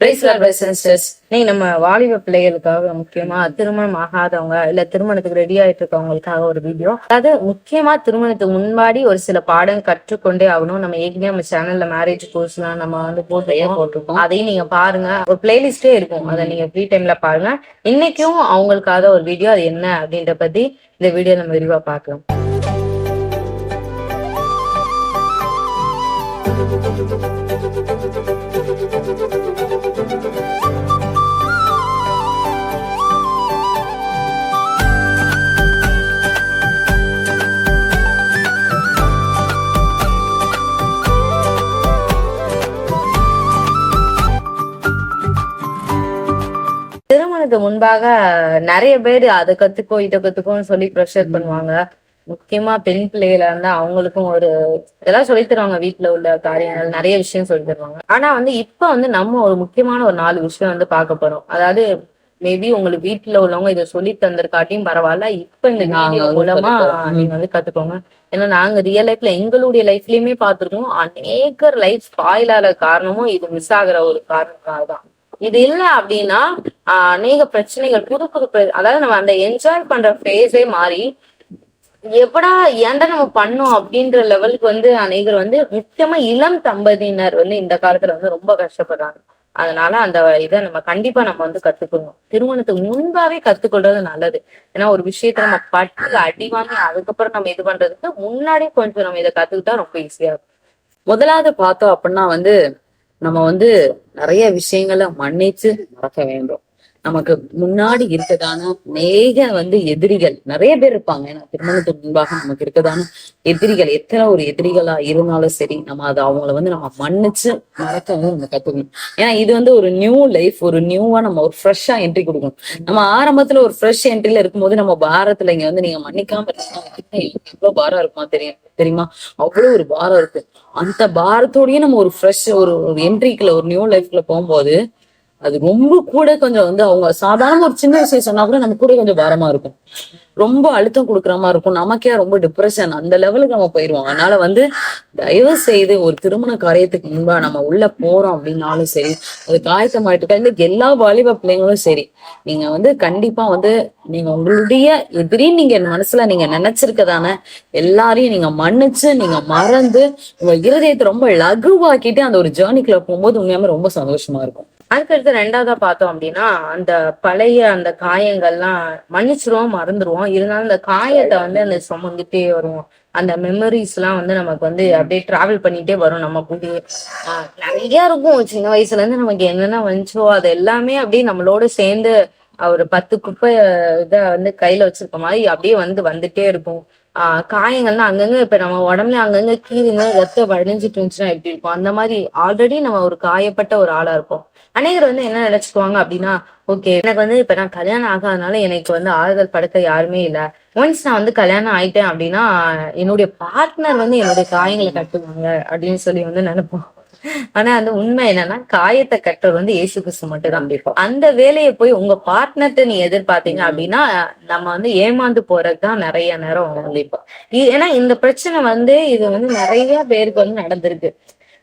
Price நீங்க நம்ம வாலிப பிள்ளைகளுக்காக முக்கியமா திருமணம் ஆகாதவங்க இல்ல திருமணத்துக்கு ரெடி ஆயிட்டு இருக்கவங்களுக்காக ஒரு வீடியோ அதாவது முக்கியமா திருமணத்துக்கு முன்னாடி ஒரு சில பாடம் கற்றுக்கொண்டே ஆகணும். நம்ம ஏற்கனவே நம்ம சேனல்ல மேரேஜ் கோர்ஸ் எல்லாம் நம்ம வந்து போட்டு போட்டிருக்கோம் அதையும் நீங்க பாருங்க. ஒரு பிளேலிஸ்டே இருக்கும். அதை நீங்க ஃப்ரீ டைம்ல பாருங்க. இன்னைக்கும் அவங்களுக்காக ஒரு வீடியோ அது என்ன அப்படின்ற பத்தி இந்த வீடியோ நம்ம விரிவா பார்க்கலாம். திருமணத்துக்கு முன்பாக நிறைய பேர் அதை கத்துக்கோ இதை கத்துக்கோன்னு சொல்லி ப்ரெஷர் பண்ணுவாங்க. முக்கியமா பெண் பிள்ளைகளா இருந்தா அவங்களுக்கும் ஒரு இதெல்லாம் சொல்லி தருவாங்க வீட்டுல உள்ள காரியங்கள் நிறைய விஷயம் சொல்லி தருவாங்க. ஆனா வந்து இப்ப வந்து நம்ம ஒரு முக்கியமான ஒரு நாலு விஷயம் வந்து பார்க்க போறோம். அதாவது மேபி உங்களுக்கு வீட்டுல உள்ளவங்க இதை சொல்லி தந்திருக்காட்டியும் பரவாயில்ல இப்ப இந்த வீடியோ மூலமா நீங்க வந்து கத்துக்கோங்க. ஏன்னா நாங்க ரியல் லைஃப்ல எங்களுடைய லைஃப்லயுமே பார்த்திருக்கோம். அநேகர் லைஃப் ஸ்பாயில் ஆகிற காரணமும் இது மிஸ் ஆகுற ஒரு காரணத்தால தான் இது இல்ல அப்படின்னா ஆஹ் அநேக பிரச்சனைகள் புது புது அதாவது நம்ம அந்த என்ஜாய் பண்ற ஃபேஸே மாறி எப்படா ஏன்டா நம்ம பண்ணோம் அப்படின்ற லெவலுக்கு வந்து அநேகர் வந்து முக்கியமா இளம் தம்பதியினர் வந்து இந்த காலத்துல வந்து ரொம்ப கஷ்டப்படுறாங்க. அதனால அந்த இதை நம்ம கண்டிப்பா நம்ம வந்து கத்துக்கணும். திருமணத்துக்கு முன்பாவே கத்துக்கொள்றது நல்லது. ஏன்னா ஒரு விஷயத்த நம்ம பட்டு அடி வாங்கி அதுக்கப்புறம் நம்ம இது பண்றதுக்கு முன்னாடியே கொஞ்சம் நம்ம இதை கத்துக்கிட்டா ரொம்ப ஈஸியா இருக்கும். முதலாவது பார்த்தோம் அப்படின்னா வந்து நம்ம வந்து நிறைய விஷயங்களை மன்னிச்சு மறக்க வேண்டும். நமக்கு முன்னாடி இருக்கதான மேக வந்து எதிரிகள் நிறைய பேர் இருப்பாங்க. ஏன்னா திருமணத்துக்கு முன்பாக நமக்கு இருக்கதான எதிரிகள் எத்தனை ஒரு எதிரிகளா இருந்தாலும் சரி நம்ம அதை அவங்கள வந்து நம்ம மன்னிச்சு மறக்கவும் நம்ம கத்துக்கணும். ஏன்னா இது வந்து ஒரு நியூ லைஃப் ஒரு நியூவா நம்ம ஒரு ஃப்ரெஷ்ஷா என்ட்ரி கொடுக்கணும். நம்ம ஆரம்பத்துல ஒரு ஃப்ரெஷ் என்ட்ரில இருக்கும்போது நம்ம பாரத்துல இங்க வந்து நீங்க மன்னிக்காம இருக்கீங்கன்னா எவ்வளவு பாரம் இருக்குமா தெரியும் தெரியுமா? அவ்வளவு ஒரு பாரம் இருக்கு. அந்த பாரத்தோடயே நம்ம ஒரு ஃப்ரெஷ் ஒரு என்ட்ரிக்குள்ள ஒரு நியூ லைஃப்ல போகும்போது அது ரொம்ப கூட கொஞ்சம் வந்து அவங்க சாதாரண ஒரு சின்ன விஷயம் சொன்னா கூட நம்ம கூட கொஞ்சம் பாரமா இருக்கும். ரொம்ப அழுத்தம் கொடுக்குற மாதிரி இருக்கும். நமக்கே ரொம்ப டிப்ரெஷன் அந்த லெவலுக்கு நம்ம போயிருவோம். அதனால வந்து தயவு செய்து ஒரு திருமண காரியத்துக்கு முன்பா நம்ம உள்ள போறோம் அப்படின்னாலும் சரி அது காயத்தமாயிட்டு எல்லா வாலிப பிள்ளைங்களும் சரி நீங்க வந்து கண்டிப்பா வந்து நீங்க உங்களுடைய எதிரி நீங்க மனசுல நீங்க நினைச்சிருக்கதான எல்லாரையும் நீங்க மன்னிச்சு நீங்க மறந்து உங்க இருதயத்தை ரொம்ப லகுவாக்கிட்டு அந்த ஒரு ஜேர்னிக்குள்ள போகும்போது உண்மையாமே ரொம்ப சந்தோஷமா இருக்கும். அதுக்கடுத்து ரெண்டாவதா பார்த்தோம் அப்படின்னா அந்த பழைய அந்த காயங்கள்லாம் மன்னிச்சிருவோம் மறந்துருவோம். இருந்தாலும் அந்த காயத்தை வந்து அந்த சுமந்துட்டே வருவோம். அந்த மெமரிஸ் எல்லாம் வந்து நமக்கு வந்து அப்படியே டிராவல் பண்ணிட்டே வரும் நம்ம கூடயே ஆஹ் நிறைய இருக்கும். சின்ன வயசுல இருந்து நமக்கு என்னென்ன வந்துச்சோ அது எல்லாமே அப்படியே நம்மளோட சேர்ந்து ஒரு பத்து குப்பை இத வந்து கையில வச்சிருக்க மாதிரி அப்படியே வந்து வந்துட்டே இருக்கும். ஆஹ் காயங்கள்லாம் அங்கங்க இப்ப நம்ம உடம்புல அங்கங்க கீழுங்க ரத்தம் வடிஞ்சிட்டு இருந்துச்சுன்னா எப்படி இருக்கும்? அந்த மாதிரி ஆல்ரெடி நம்ம ஒரு காயப்பட்ட ஒரு ஆளா இருப்போம். அநேகர் வந்து என்ன நினைச்சுக்குவாங்க அப்படின்னா ஓகே எனக்கு வந்து இப்ப நான் கல்யாணம் ஆகாதனால எனக்கு வந்து ஆறுதல் படுத்த யாருமே இல்ல. ஒன்ஸ் நான் வந்து கல்யாணம் ஆயிட்டேன் அப்படின்னா என்னுடைய பார்ட்னர் வந்து என்னுடைய காயங்களை கட்டுவாங்க அப்படின்னு சொல்லி வந்து நினைப்போம். ஆனா அந்த உண்மை என்னன்னா காயத்தை கட்டுறது வந்து இயேசு கிறிஸ்து மட்டும் கண்டிப்பா அந்த வேலையை போய் உங்க பார்ட்னர்ட்ட நீ எதிர்பார்த்தீங்க அப்படின்னா நம்ம வந்து ஏமாந்து போறதுதான் நிறைய நேரம் கண்டிப்பா ஏன்னா இந்த பிரச்சனை வந்து இது வந்து நிறைய பேருக்கு வந்து நடந்திருக்கு.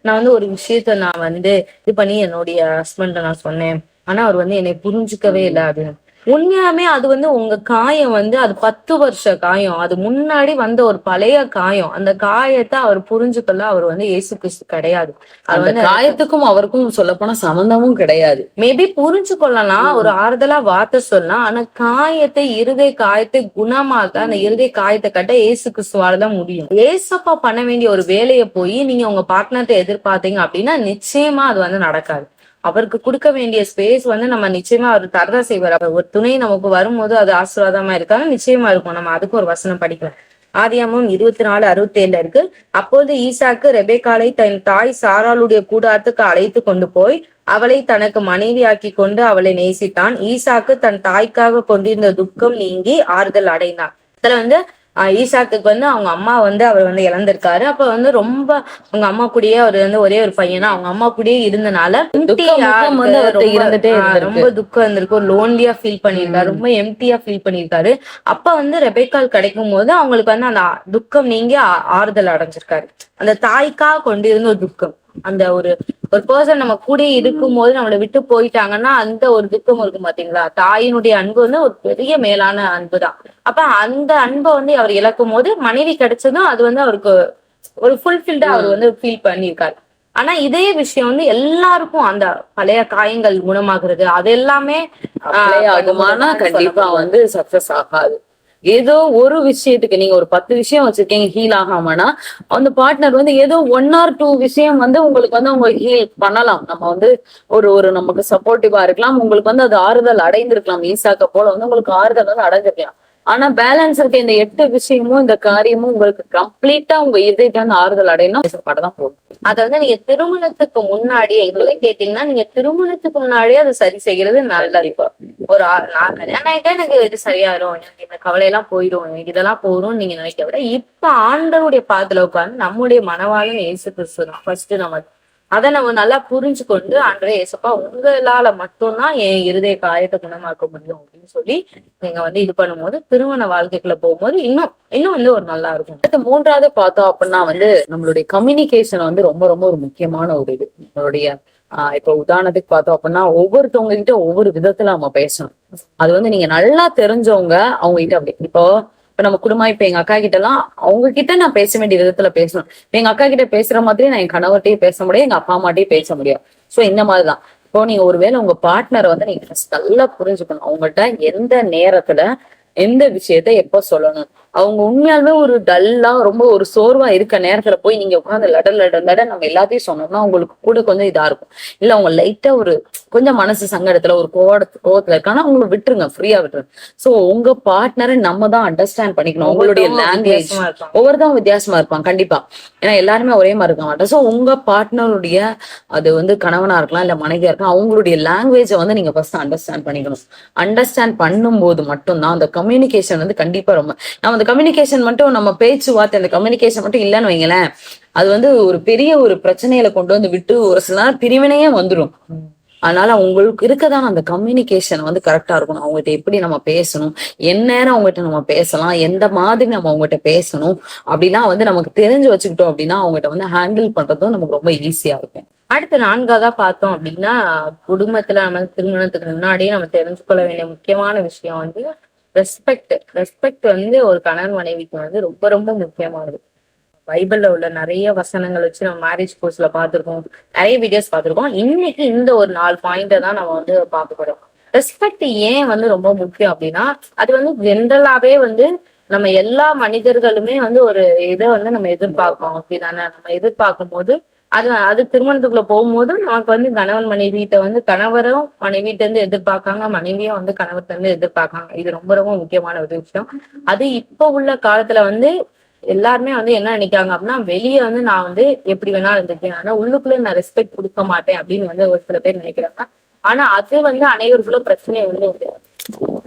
நான் வந்து ஒரு விஷயத்த நான் வந்து இது பண்ணி என்னுடைய ஹஸ்பண்ட நான் சொன்னேன். ஆனா அவர் வந்து என்னை புரிஞ்சுக்கவே இல்லை அப்படின்னு. உண்மையாமே அது வந்து உங்க காயம் வந்து அது பத்து வருஷ காயம். அது முன்னாடி வந்த ஒரு பழைய காயம். அந்த காயத்தை அவர் புரிஞ்சுக்கல அவர் வந்து இயேசு கிறிஸ்து கிடையாது. அது அந்த வந்து காயத்துக்கும் அவருக்கும் சொல்ல போனா சம்பந்தமும் கிடையாது. மேபி புரிஞ்சு கொள்ளலாம் ஒரு ஆறுதலா வார்த்தை சொல்லலாம் ஆனா காயத்தை இருதய காயத்தை குணமாக்க அந்த இருதய காயத்தை கட்ட ஏசு கிறிஸ்துவால தான் முடியும். ஏசப்பா பண்ண வேண்டிய ஒரு வேலையை போய் நீங்க உங்க பார்ட்னர்ட்ட எதிர்பார்த்தீங்க அப்படின்னா நிச்சயமா அது வந்து நடக்காது. அவருக்கு கொடுக்க வேண்டிய ஸ்பேஸ் வந்து நம்ம நிச்சயமா அவர் தரதா செய்வார். அவர் ஒரு துணை நமக்கு வரும்போது அது ஆசீர்வாதமா இருக்காங்க நிச்சயமா இருக்கும். நம்ம அதுக்கு ஒரு வசனம் படிக்கலாம். ஆதியாமும் இருபத்தி நாலு அறுபத்தி ஏழுல இருக்கு. அப்போது ஈசாக்கு ரெபேக்காலை தன் தாய் சாராளுடைய கூடாரத்துக்கு அழைத்து கொண்டு போய் அவளை தனக்கு மனைவியாக்கி கொண்டு அவளை நேசித்தான். ஈசாக்கு தன் தாய்க்காக கொண்டிருந்த துக்கம் நீங்கி ஆறுதல் அடைந்தான். இதுல வந்து ஈசாக்குக்கு வந்து அவங்க அம்மா வந்து அவர் வந்து இழந்திருக்காரு. அப்ப வந்து ரொம்ப அவங்க அம்மா கூடயே அவர் வந்து ஒரே ஒரு பையனா அவங்க அம்மா கூடயே இருந்தனால ரொம்ப- துக்கம் இருந்திருக்கு. ஒரு லோன்லியா ஃபீல் பண்ணியிருக்காரு. ரொம்ப எம்டியா ஃபீல் பண்ணியிருக்காரு. அப்ப வந்து ரெபேக்கால் கிடைக்கும் போது அவங்களுக்கு வந்து அந்த துக்கம் நீங்கி ஆறுதல் அடைஞ்சிருக்காரு. அந்த தாய்க்கா கொண்டிருந்த ஒரு துக்கம். அந்த ஒரு ஒரு பர்சன் நம்ம கூட இருக்கும்போது நம்மளை விட்டு போயிட்டாங்கன்னா அந்த ஒரு துக்கம் இருக்கும் பாத்தீங்களா? தாயினுடைய அன்பு வந்து ஒரு பெரிய மேலான அன்பு தான். அப்ப அந்த அன்பை வந்து அவர் இழக்கும் போது மனைவி கிடைச்சதும் அது வந்து அவருக்கு ஒரு ஃபுல்ஃபில்டா அவர் வந்து ஃபீல் பண்ணியிருக்காரு. ஆனா இதே விஷயம் வந்து எல்லாருக்கும் அந்த பழைய காயங்கள் குணமாகுறது அது எல்லாமே கண்டிப்பா வந்து சக்சஸ் ஆகாது. ஏதோ ஒரு விஷயத்துக்கு நீங்க ஒரு பத்து விஷயம் வச்சிருக்கீங்க ஹீல் ஆகாமனா அந்த பார்ட்னர் வந்து ஏதோ ஒன் ஆர் டூ விஷயம் வந்து உங்களுக்கு வந்து அவங்க ஹீல் பண்ணலாம். நம்ம வந்து ஒரு ஒரு நமக்கு சப்போர்ட்டிவா இருக்கலாம். உங்களுக்கு வந்து அது ஆறுதல் அடைந்திருக்கலாம். ஈசாக்க போல வந்து உங்களுக்கு ஆறுதல் வந்து அடைஞ்சிருக்கலாம். ஆனா பேலன்ஸ் இருக்க. இந்த எட்டு விஷயமும் இந்த காரியமும் உங்களுக்கு கம்ப்ளீட்டா உங்க இதயத்தை வந்து ஆறுதல் அடையணும் தான் போகும் அதை வந்து நீங்க திருமணத்துக்கு முன்னாடியே இதுல கேட்டீங்கன்னா நீங்க திருமணத்துக்கு முன்னாடியே அதை சரி செய்யறது நல்லது. இப்போ ஒரு நான் கல்யாணம் ஆயிட்டா எனக்கு இது சரியாயிரும். எனக்கு இந்த கவலை எல்லாம் போயிடும் இதெல்லாம் போறோம்னு நீங்க நினைக்க விட இப்ப ஆண்டவருடைய பாதுல உட்காந்து நம்முடைய மனவாளன் ஏசு கிறிஸ்து தான் ஃபர்ஸ்ட் நம்ம அதை நம்ம நல்லா புரிஞ்சு கொண்டு அன்றைய இயேசப்பா உங்களால மட்டும்தான் என் இருதய காயத்தை குணமாக்க முடியும் அப்படின்னு சொல்லி நீங்க வந்து இது பண்ணும்போது திருமண வாழ்க்கைக்குள்ள போகும்போது இன்னும் இன்னும் வந்து ஒரு நல்லா இருக்கும். அடுத்து மூன்றாவது பார்த்தோம் அப்படின்னா வந்து நம்மளுடைய கம்யூனிகேஷன் வந்து ரொம்ப ரொம்ப ஒரு முக்கியமான ஒரு இது. நம்மளுடைய ஆஹ் இப்ப உதாரணத்துக்கு பார்த்தோம் அப்படின்னா ஒவ்வொருத்தவங்க கிட்ட ஒவ்வொரு விதத்துல நம்ம பேசணும். அது வந்து நீங்க நல்லா தெரிஞ்சவங்க அவங்க கிட்ட அப்படி. இப்போ இப்ப நம்ம குடும்பம் இப்ப எங்க அக்கா கிட்ட எல்லாம் அவங்க கிட்ட நான் பேச வேண்டிய விதத்துல பேசணும். எங்க அக்கா கிட்ட பேசுற மாதிரி நான் என் கணவர்கிட்டயே பேச முடியும் எங்க அப்பா அம்மாட்டையும் பேச முடியும். சோ இந்த மாதிரிதான். இப்போ நீங்க ஒருவேளை உங்க பார்ட்னரை வந்து நீங்க நல்லா புரிஞ்சுக்கணும். அவங்கள்ட்ட எந்த நேரத்துல எந்த விஷயத்த எப்ப சொல்லணும்? அவங்க உண்மையாலுமே ஒரு டல்லா ரொம்ப ஒரு சோர்வா இருக்க நேரத்துல போய் நீங்க உட்காந்து லட லட லட நம்ம எல்லாத்தையும் சொன்னோம்னா உங்களுக்கு கூட கொஞ்சம் இதா இருக்கும். இல்ல அவங்க லைட்டா ஒரு கொஞ்சம் மனசு சங்கடத்துல ஒரு கோவட கோவத்துல இருக்காங்கன்னா அவங்களை விட்டுருங்க ஃப்ரீயா விட்டுருங்க. சோ உங்க பார்ட்னரை நம்ம தான் அண்டர்ஸ்டாண்ட் பண்ணிக்கணும். உங்களுடைய லாங்குவேஜ். ஒவ்வொருத்தவங்க வித்தியாசமா இருப்பாங்க கண்டிப்பா. ஏன்னா எல்லாருமே ஒரே மாதிரி இருக்க மாட்டோம் சோ உங்க பார்ட்னருடைய அது வந்து கணவனா இருக்கலாம் இல்ல மனைவியா இருக்கலாம் அவங்களுடைய லாங்குவேஜை வந்து நீங்க ஃபர்ஸ்ட் அண்டர்ஸ்டாண்ட் பண்ணிக்கணும். அண்டர்ஸ்டாண்ட் பண்ணும்போது மட்டும்தான் அந்த கம்யூனிகேஷன் வந்து கண்டிப்பா ரொம்ப நம்ம அந்த கம்யூனிகேஷன் மட்டும் நம்ம பேச்சு வார்த்தை அந்த கம்யூனிகேஷன் மட்டும் இல்லைன்னு வைங்களேன் அது வந்து ஒரு பெரிய ஒரு பிரச்சனையில கொண்டு வந்து விட்டு ஒரு சில நேரம் பிரிவினையே வந்துடும் அதனால உங்களுக்கு இருக்கதான அந்த கம்யூனிகேஷன் வந்து கரெக்டா இருக்கணும். அவங்ககிட்ட எப்படி நம்ம பேசணும்? எந்நேரம் அவங்ககிட்ட நம்ம பேசலாம். எந்த மாதிரி நம்ம அவங்ககிட்ட பேசணும்? அப்படிலாம் வந்து நமக்கு தெரிஞ்சு வச்சுக்கிட்டோம் அப்படின்னா அவங்ககிட்ட வந்து ஹேண்டில் பண்றதும் நமக்கு ரொம்ப ஈஸியா இருக்கும். அடுத்து நான்காவதா பார்த்தோம் அப்படின்னா குடும்பத்துல நம்ம திருமணத்துக்கு முன்னாடியே நம்ம தெரிஞ்சுக்கொள்ள வேண்டிய முக்கியமான விஷயம் வந்து ரெஸ்பெக்ட் ரெஸ்பெக்ட் வந்து ஒரு கணவன் மனைவிக்கு வந்து ரொம்ப ரொம்ப முக்கியமானது. பைபிள்ல உள்ள நிறைய வசனங்கள் வச்சு நம்ம மேரேஜ் கோர்ஸ்ல பார்த்துருக்கோம். நிறைய வீடியோஸ் பார்த்துருக்கோம். இன்னைக்கு இந்த ஒரு நாலு பாயிண்ட தான் நம்ம வந்து பார்க்க போறோம். ரெஸ்பெக்ட் ஏன் வந்து ரொம்ப முக்கியம் அப்படின்னா அது வந்து ஜென்ரலாவே வந்து நம்ம எல்லா மனிதர்களுமே வந்து ஒரு இதை வந்து நம்ம எதிர்பார்ப்போம். அப்படிதானே? நம்ம எதிர்பார்க்கும் போது அது அது திருமணத்துக்குள்ள போகும்போது நமக்கு வந்து கணவன் மனைவிட்ட வந்து கணவரும் மனைவிட்ட இருந்து எதிர்பார்க்காங்க மனைவியும் வந்து கணவர்கிட்ட இருந்து எதிர்பார்க்காங்க இது ரொம்ப ரொம்ப முக்கியமான ஒரு விஷயம். அது இப்ப உள்ள காலத்துல வந்து எல்லாருமே வந்து என்ன நினைக்கிறாங்க அப்படின்னா வெளியே வந்து நான் வந்து எப்படி வேணாலும் இருந்துக்கேன் ஆனா உள்ளுக்குள்ள நான் ரெஸ்பெக்ட் கொடுக்க மாட்டேன் அப்படின்னு வந்து ஒரு சில பேர் நினைக்கிறாங்க. ஆனா அது வந்து அனைவருக்குள்ள பிரச்சனை வந்து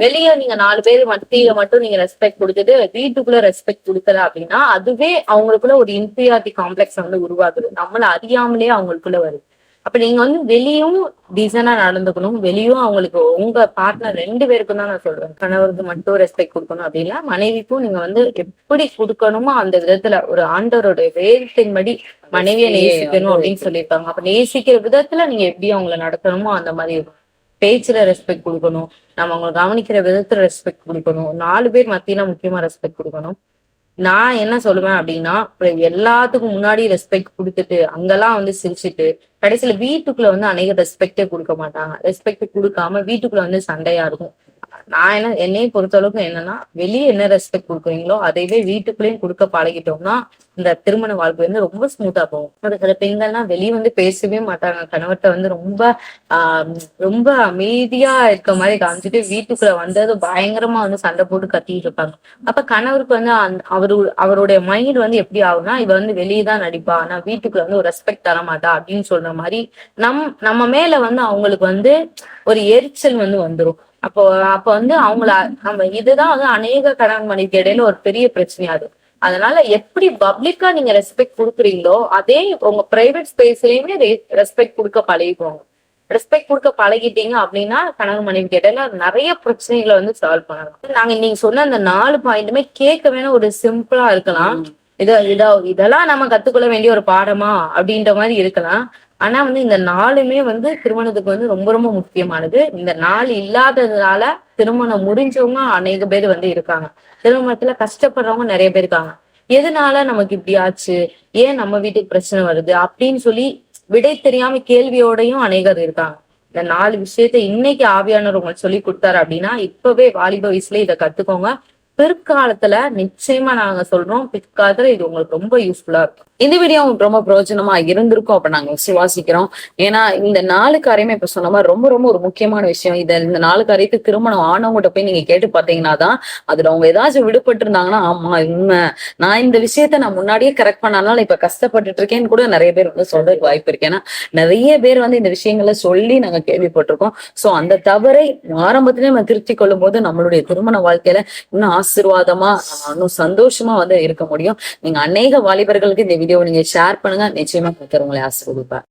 வெளியே நீங்க நாலு பேர் மத்தியில மட்டும் நீங்க ரெஸ்பெக்ட் கொடுத்துட்டு வீட்டுக்குள்ள ரெஸ்பெக்ட் கொடுக்கல அப்படின்னா அதுவே அவங்களுக்குள்ள ஒரு இன்ஃபீரியாரிட்டி காம்ப்ளெக்ஸ் வந்து உருவாகுது. நம்மள அறியாமலே அவங்களுக்குள்ள வருது. அப்ப நீங்க வந்து வெளியும் டீசனா நடந்துக்கணும். வெளியும் அவங்களுக்கு உங்க பார்ட்னர் ரெண்டு பேருக்கும் தான் நான் சொல்றேன். கணவருக்கு மட்டும் ரெஸ்பெக்ட் கொடுக்கணும் அப்படின்னா மனைவிக்கும் நீங்க வந்து எப்படி கொடுக்கணுமோ அந்த விதத்துல ஒரு ஆண்டவருடைய வேதத்தின்படி மனைவியை நேசிக்கணும் அப்படின்னு சொல்லியிருக்காங்க. அப்ப நேசிக்கிற விதத்துல நீங்க எப்படி அவங்கள நடத்தணுமோ அந்த மாதிரி இருக்கும். பேச்சுல ரெஸ்பெக்ட் கொடுக்கணும். நம்ம அவங்களை கவனிக்கிற விதத்துல ரெஸ்பெக்ட் கொடுக்கணும். நாலு பேர் மத்தியில முக்கியமா ரெஸ்பெக்ட் கொடுக்கணும். நான் என்ன சொல்லுவேன் அப்படின்னா எல்லாத்துக்கும் முன்னாடி ரெஸ்பெக்ட் கொடுத்துட்டு அங்கெல்லாம் வந்து சிரிச்சுட்டு கடைசியில வீட்டுக்குள்ள வந்து அநேக ரெஸ்பெக்டே கொடுக்க மாட்டாங்க. ரெஸ்பெக்ட் கொடுக்காம வீட்டுக்குள்ள வந்து சண்டையா இருக்கும். நான் என்ன என்னைய பொறுத்த அளவுக்கு என்னன்னா வெளியே என்ன ரெஸ்பெக்ட் கொடுக்குறீங்களோ அதைவே வீட்டுக்குள்ளேயும் கொடுக்க பழகிட்டோம்னா இந்த திருமண வாழ்க்கை வந்து ரொம்ப ஸ்மூத்தா போகும். ஒரு சில பெண்கள்லாம் வெளியே வந்து பேசவே மாட்டாங்க. கணவர்கிட்ட வந்து ரொம்ப ஆஹ் ரொம்ப அமைதியா இருக்க மாதிரி காமிச்சிட்டு வீட்டுக்குள்ள வந்தது பயங்கரமா வந்து சண்டை போட்டு கத்திட்டு இருப்பாங்க. அப்ப கணவருக்கு வந்து அந் அவரு அவருடைய மைண்ட் வந்து எப்படி ஆகும்னா இவ வந்து வெளியே தான் நடிப்பா. ஆனா வீட்டுக்குள்ள வந்து ஒரு ரெஸ்பெக்ட் தர மாட்டா அப்படின்னு சொல்ற மாதிரி நம் நம்ம மேல வந்து அவங்களுக்கு வந்து ஒரு எரிச்சல் வந்து வந்துரும். அப்போ அப்ப வந்து அவங்கள நம்ம இதுதான் வந்து அநேக கணவன் மனைவிக்கு இடையில ஒரு பெரிய பிரச்சனையா இருக்கு அதனால எப்படி பப்ளிக்கா நீங்க ரெஸ்பெக்ட் கொடுக்குறீங்களோ அதே உங்க பிரைவேட் ஸ்பேஸ்லயுமே ரெஸ்பெக்ட் கொடுக்க பழகிக்கோங்க. ரெஸ்பெக்ட் கொடுக்க பழகிட்டீங்க அப்படின்னா கணவன் மனைவி இடையில நிறைய பிரச்சனைகளை வந்து சால்வ் பண்ணலாம். நாங்க நீங்க சொன்ன அந்த நாலு பாயிண்ட்டுமே கேட்க வேணா ஒரு சிம்பிளா இருக்கலாம். இத இத இதெல்லாம் நம்ம கத்துக்கொள்ள வேண்டிய ஒரு பாடமா அப்படின்ற மாதிரி இருக்கலாம். ஆனா வந்து இந்த நாளுமே வந்து திருமணத்துக்கு வந்து ரொம்ப ரொம்ப முக்கியமானது. இந்த நாள் இல்லாததுனால திருமணம் முடிஞ்சவங்க அநேக பேர் வந்து இருக்காங்க. திருமணத்துல கஷ்டப்படுறவங்க நிறைய பேர் இருக்காங்க. எதனால நமக்கு இப்படி ஆச்சு? ஏன் நம்ம வீட்டுக்கு பிரச்சனை வருது? அப்படின்னு சொல்லி விடை தெரியாம கேள்வியோடையும் அநேகர் இருக்காங்க. இந்த நாலு விஷயத்த இன்னைக்கு ஆவியானவர் உங்களுக்கு சொல்லி கொடுத்தாரு அப்படின்னா இப்பவே வாலிப வயசுல இதை கத்துக்கோங்க. பிற்காலத்துல நிச்சயமா நாங்க சொல்றோம். பிற்காலத்துல இது உங்களுக்கு ரொம்ப யூஸ்ஃபுல்லா இருக்கும். இந்த வீடியோ உங்களுக்கு ரொம்ப பிரயோஜனமா இருந்திருக்கும் அப்ப நாங்க விசுவாசிக்கிறோம் ஏன்னா இந்த நாலு காரியமே இப்ப சொன்ன மாதிரி ரொம்ப ரொம்ப ஒரு முக்கியமான விஷயம். இத இந்த நாலு காரியத்தை திருமணம் ஆனவங்ககிட்ட போய் நீங்க கேட்டு பாத்தீங்கன்னா தான் அதுல அவங்க ஏதாச்சும் விடுபட்டு இருந்தாங்கன்னா ஆமா உண்மை. நான் இந்த விஷயத்த நான் முன்னாடியே கரெக்ட் பண்ணனால இப்ப கஷ்டப்பட்டுட்டு இருக்கேன்னு கூட நிறைய பேர் வந்து சொல்றதுக்கு வாய்ப்பு இருக்கு. ஏன்னா நிறைய பேர் வந்து இந்த விஷயங்களை சொல்லி நாங்க கேள்விப்பட்டிருக்கோம். சோ அந்த தவறை ஆரம்பத்திலே நம்ம திருத்திக் கொள்ளும் போது நம்மளுடைய திருமண வாழ்க்கையில இன்னும் ஆசீர்வாதமா இன்னும் சந்தோஷமா வந்து இருக்க முடியும். நீங்க அநேக வாலிபர்களுக்கு இந்த வீடியோவை நீங்க ஷேர் பண்ணுங்க. நிச்சயமா கத்தர் உங்களை ஆசீர்வதிப்பார்